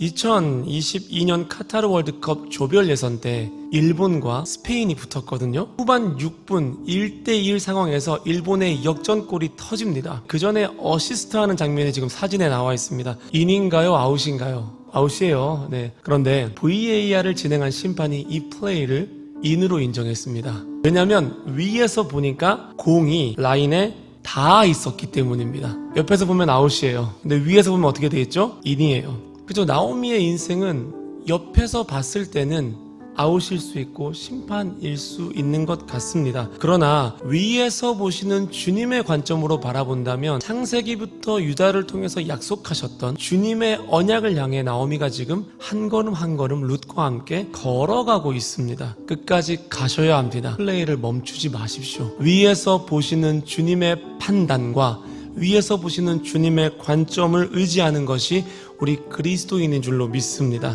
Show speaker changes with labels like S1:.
S1: 2022년 카타르 월드컵 조별 예선 때 일본과 스페인이 붙었거든요. 후반 6분 1대1 상황에서 일본의 역전골이 터집니다. 그 전에 어시스트 하는 장면이 지금 사진에 나와 있습니다. 인인가요? 아웃인가요? 아웃이에요. 네. 그런데 VAR을 진행한 심판이 이 플레이를 인으로 인정했습니다. 왜냐면 위에서 보니까 공이 라인에 다 있었기 때문입니다. 옆에서 보면 아웃이에요. 근데 위에서 보면 어떻게 되겠죠? 인이에요. 그죠? 나오미의 인생은 옆에서 봤을 때는 아웃일 수 있고 심판일 수 있는 것 같습니다. 그러나 위에서 보시는 주님의 관점으로 바라본다면 창세기부터 유다를 통해서 약속하셨던 주님의 언약을 향해 나오미가 지금 한 걸음 한 걸음 룻과 함께 걸어가고 있습니다. 끝까지 가셔야 합니다. 플레이를 멈추지 마십시오. 위에서 보시는 주님의 판단과 위에서 보시는 주님의 관점을 의지하는 것이 우리 그리스도인인 줄로 믿습니다.